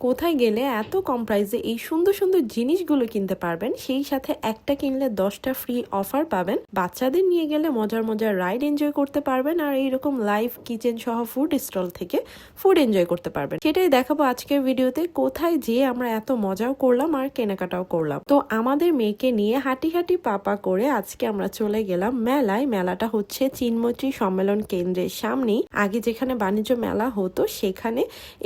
কোথায় গেলে এত কম প্রাইসে এই সুন্দর সুন্দর জিনিসগুলো কিনতে পারবেন, সেই সাথে একটা কিনলে দশটা ফ্রি অফার পাবেন। বাচ্চাদের নিয়ে গেলে মজার মজার রাইড এনজয় করতে পারবেন আর এইরকম লাইভ কিচেন সহ ফুড স্টল থেকে ফুড এনজয় করতে পারবেন। সেটাই দেখাবো আজকের ভিডিওতে কোথায় যেয়ে আমরা এত মজাও করলাম আর কেনাকাটাও করলাম। তো আমাদের মেয়েকে নিয়ে হাঁটি হাঁটি পাপা করে আজকে আমরা চলে গেলাম মেলায়। মেলাটা হচ্ছে চিনমৈত্রী সম্মেলন কেন্দ্রের সামনেই। আগে যেখানে বাণিজ্য মেলা হতো সেখানে।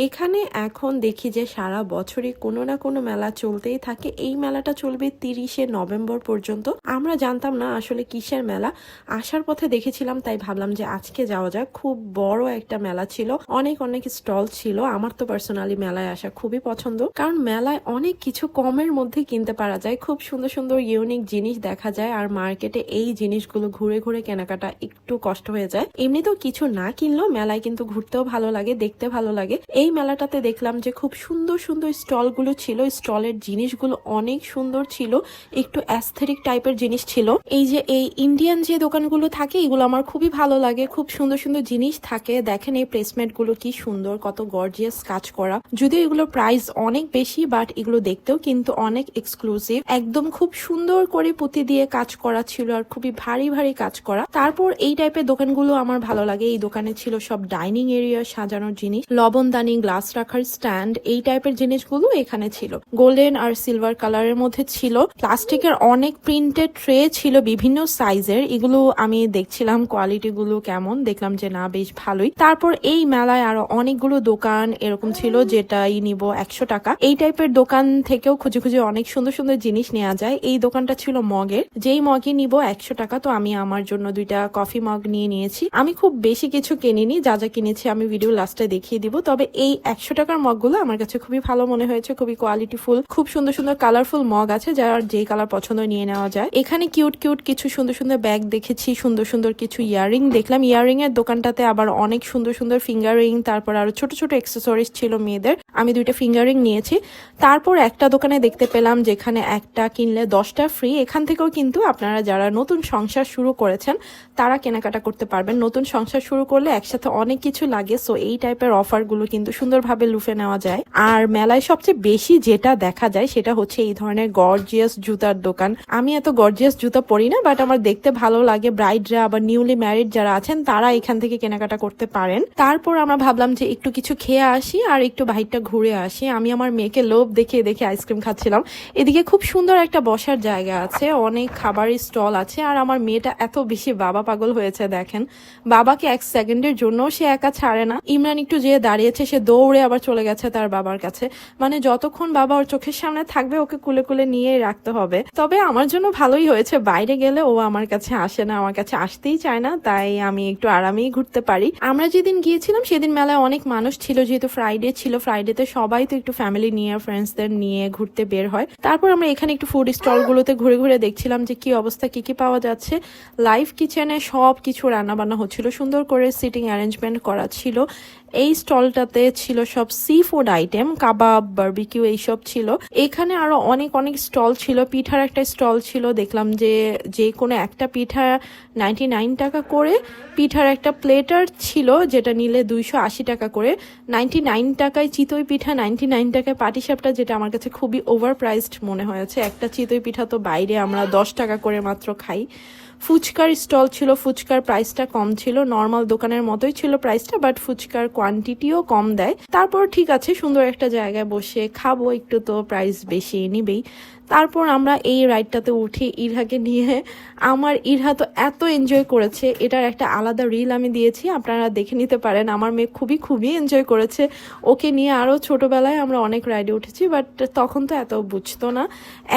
এখানে এখন দেখি যে সারা বছরই কোনো না কোনো মেলা চলতেই থাকে। এই মেলাটা চলবে তিরিশে নভেম্বর পর্যন্ত। আমরা জানতাম না আসলে কিসের মেলা। আসার পথে দেখেছিলাম, তাই ভাবলাম যে আজকে যাওয়া যাক। খুব বড় একটা মেলা ছিল। অনেক অনেক স্টল ছিল। আমার তো পার্সোনালি মেলায় আসা খুবই পছন্দ। কারণ মেলায় অনেক কিছু কমের মধ্যে কিনতে পারা যায়। খুব সুন্দর সুন্দর ইউনিক জিনিস দেখা যায়। আর মার্কেটে এই জিনিসগুলো ঘুরে ঘুরে কেনাকাটা একটু কষ্ট হয়ে যায়। এমনিতেও কিছু না কিনলেও মেলায় কিন্তু ঘুরতেও ভালো লাগে, দেখতে ভালো লাগে। এই মেলাটাতে দেখলাম যে খুব সুন্দর সুন্দর স্টলগুলো ছিল। স্টলের জিনিসগুলো অনেক সুন্দর ছিল। একটু অ্যাস্থেটিক টাইপের জিনিস ছিল। এই যে, এই ইন্ডিয়ান যে দোকানগুলো থাকে, এগুলো আমার খুবই ভালো লাগে। খুব সুন্দর সুন্দর জিনিস থাকে। দেখেন এই প্লেসমেন্টগুলো কি সুন্দর, কত গর্জিয়াস কাজ করা। যদিও এগুলোর প্রাইস অনেক বেশি বাট এগুলো দেখতেও কিন্তু অনেক এক্সক্লুসিভ একদম খুব সুন্দর করে পুঁতি দিয়ে কাজ করা ছিল আর খুবই ভারী ভারী কাজ করা। তারপর এই টাইপের দোকানগুলো আমার ভালো লাগে। এই দোকানে ছিল সব ডাইনিং এরিয়া সাজানোর জিনিস। লবণদানি গ্লাস রাখার স্ট্যান্ড এই টাইপের জিনিসগুলো এখানে ছিল। গোল্ডেন আর সিলভার কালারের মধ্যে ছিল। প্লাস্টিকের অনেক প্রিন্টেড ট্রে ছিল বিভিন্ন সাইজের এগুলো আমি দেখছিলাম কোয়ালিটি গুলো কেমন। দেখলাম যে না, বেশ ভালোই। তারপর এই মেলায় আরও অনেকগুলো দোকান এরকম ছিল যেটাই নিব একশো টাকা। এই টাইপের দোকান থেকেও খুঁজে খুঁজে অনেক সুন্দর সুন্দর জিনিস নেওয়া যায়। এই দোকানটা ছিল মগের। যেই মগে নিব একশো টাকা, তো আমি আমার জন্য দুইটা কফি মগ নিয়ে নিয়েছি। আমি খুব বেশি কিছু কিনিনি। যা যা কিনেছি আমি ভিডিও লাস্টে দেখিয়ে দিব। তবে এই একশো টাকার মগগুলো আমার কাছে খুবই ভালো মনে হয়েছে, খুবই কোয়ালিটিফুল খুব সুন্দর সুন্দর কালারফুল মগ আছে যার যে কালার পছন্দ নিয়ে নেওয়া যায়। এখানে কিউট কিউট কিছু সুন্দর সুন্দর ব্যাগ দেখেছি, সুন্দর সুন্দর কিছু ইয়ারিং দেখলাম। ইয়ারিং এর দোকানটাতে আবার অনেক সুন্দর সুন্দর ফিঙ্গার রিং তারপর আরও ছোট ছোট এক্সেসরিজ ছিল মেয়েদের। আমি দুইটা ফিঙ্গার রিং নিয়েছি। তারপর একটা দোকানে দেখতে পেলাম যেখানে একটা কিনলে দশটা ফ্রি এখান থেকেও কিন্তু আপনারা যারা নতুন সংসার শুরু করেছেন, তারা কেনাকাটা করতে পারবেন। নতুন সংসার শুরু করলে একসাথে অনেক কিছু লাগে সো এই টাইপের অফারগুলো কিন্তু সুন্দরভাবে লুফে নেওয়া যায়। আর মেলায় সবচেয়ে বেশি যেটা দেখা যায় সেটা হচ্ছে এই ধরনের গর্জিয়াস জুতার দোকান। আমি এত গর্জিয়াস জুতা পরি না বাট আমার দেখতে ভালো লাগে। ব্রাইডরা আবার নিউলি ম্যারিড যারা আছেন, তারা এখান থেকে কেনাকাটা করতে পারেন। তারপর আমরা ভাবলাম যে একটু কিছু খেয়ে আসি আর একটু বাহিরটা ঘুরে আসি। আমি আমার মেয়েকে লোভ দেখে দেখে আইসক্রিম খাচ্ছিলাম। এদিকে খুব সুন্দর একটা বসার জায়গা আছে, অনেক খাবারের স্টল আছে আর আমার মেয়েটা এত বেশি বাবা পাগল হয়েছে, দেখেন। বাবাকে এক সেকেন্ডের জন্য সে একা ছাড়ে না। ইমরান একটু যে দাঁড়িয়েছে, সে দৌড়ে আবার চলে গেছে তার বাবার কাছে। মানে যতক্ষণ বাবা ওর চোখের সামনে থাকবে, ওকে কুলে কুলে নিয়ে রাখতে হবে। তবে আমার জন্য ভালোই হয়েছে। বাইরে গেলে ও আমার কাছে আসে না, আমার কাছে আসতেই চায় না, তাই আমি একটু আরামেই ঘুরতে পারি। আমরা যেদিন গিয়েছিলাম, সেদিন মেলায় অনেক মানুষ ছিল। যেহেতু ফ্রাইডে ছিল ফ্রাইডেতে সবাই তো একটু ফ্যামিলি নিয়ে ফ্রেন্ডসদের নিয়ে ঘুরতে বের হয়। তারপর আমরা এখানে একটু ফুড স্টলগুলোতে ঘুরে ঘুরে দেখছিলাম যে কি অবস্থা, কি কি পাওয়া যাচ্ছে। লাইভ কিচেনে সব কিছু রান্না বান্না হচ্ছিল। সুন্দর করে সিটিং অ্যারেঞ্জমেন্ট করা ছিল। এই স্টলটাতে ছিল সব সি ফুড আইটেম কাবাব বার্বিকিউ এইসব ছিল। এখানে আরও অনেক অনেক স্টল ছিল। পিঠার একটা স্টল ছিল, দেখলাম যে যে কোনো একটা পিঠা নাইনটি নাইন টাকা করে। পিঠার একটা প্লেটার ছিল, যেটা নিলে দুইশো আশি টাকা করে। নাইনটি নাইন টাকায় চিতই পিঠা নাইনটি নাইন টাকায় পাটিসাপটা যেটা আমার কাছে খুবই ওভার প্রাইসড মনে হয়েছে। একটা চিতই পিঠা তো বাইরে আমরা দশ টাকা করে মাত্র খাই। ফুচকার স্টল ছিল, ফুচকার প্রাইসটা কম ছিল নর্মাল দোকানের মতোই ছিল প্রাইসটা বাট ফুচকার কোয়ান্টিটিও কম দেয়। তারপর ঠিক আছে, সুন্দর একটা জায়গায় বসে খাব, একটু তো প্রাইস বেশি নিবেই। তারপর আমরা এই রাইডটাতে উঠি ইরহাকে নিয়ে। আমার ইরহা তো এত এনজয় করেছে, এটার একটা আলাদা রিল আমি দিয়েছি, আপনারা দেখে নিতে পারেন। আমার মেয়ে খুবই খুবই এনজয় করেছে। ওকে নিয়ে আরও ছোটোবেলায় আমরা অনেক রাইডে উঠেছি বাট তখন তো এত বুঝতো না।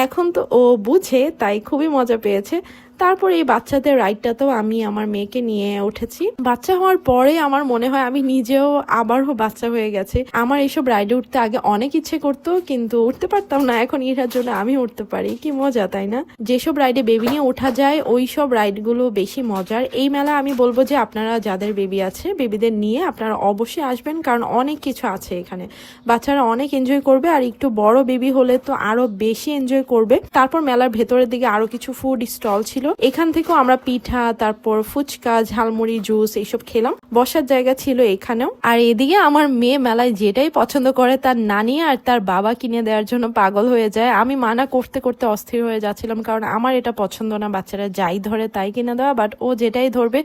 এখন তো ও বুঝে, তাই খুবই মজা পেয়েছে। তারপর এই বাচ্চাদের রাইডটাতেও আমি আমার মেয়েকে নিয়ে উঠেছি। বাচ্চা হওয়ার পরে আমার মনে হয় আমি নিজেও আবারও বাচ্চা হয়ে গেছে। আমার এইসব রাইডে উঠতে আগে অনেক ইচ্ছে করতো, কিন্তু উঠতে পারতাম না। এখন ইহার জন্য আমি উঠতে পারি? কি মজা, তাই না? যেসব রাইডে বেবি নিয়ে ওঠা যায় ওই সব রাইডগুলো বেশি মজার। এই মেলা আমি বলব যে, আপনারা যাদের বেবি আছে বেবিদের নিয়ে আপনারা অবশ্যই আসবেন, কারণ অনেক কিছু আছে এখানে। বাচ্চারা অনেক এনজয় করবে, আর একটু বড় বেবি হলে তো আরও বেশি এনজয় করবে। তারপর মেলার ভেতরের দিকে আরও কিছু ফুড স্টল ছিল। এখান থেকেও আমরা পিঠা, তারপর ফুচকা, ঝালমুড়ি জুস এইসব খেলাম। বসার জায়গা ছিল এখানেও। আর এদিকে আমার মেয়ে মেলায় যেটাই পছন্দ করে, তার নানি আর তার বাবা কিনে দেওয়ার জন্য পাগল হয়ে যায়। আমি মানা করতে করতে অস্থির হয়ে যাচ্ছিলাম, কারণ আমার এটা পছন্দ না, বাচ্চারা যাই ধরে তাই কিনে দেওয়া বাট ও যেটাই ধরবে,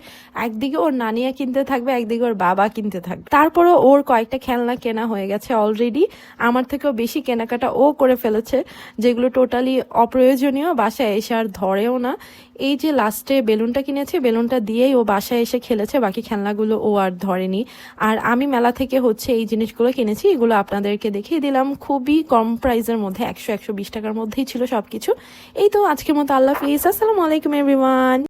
একদিকে ওর নানিয়া কিনতে থাকবে, একদিকে ওর বাবা কিনতে থাকবে। তারপরে ওর কয়েকটা খেলনা কেনা হয়ে গেছে অলরেডি আমার থেকেও বেশি কেনাকাটা ও করে ফেলেছে, যেগুলো টোটালি অপ্রয়োজনীয়, বাসায় এসে আর ধরেও না। এই যে লাস্টে বেলুনটা কিনেছে, বেলুনটা দিয়েই ও বাসায় এসে খেলেছে, বাকি খেলনাগুলো ও আর ধরেনি। আর আমি মেলা থেকে হচ্ছে এই জিনিসগুলো কিনেছি, এগুলো আপনাদেরকে দেখিয়ে দিলাম। খুবই কম প্রাইসের মধ্যে, একশো একশো বিশ টাকার মধ্যেই ছিল সবকিছু। এই তো আজকের মতো আল্লাহ ফিজ আসসালামু আলাইকুম এভরিওয়ান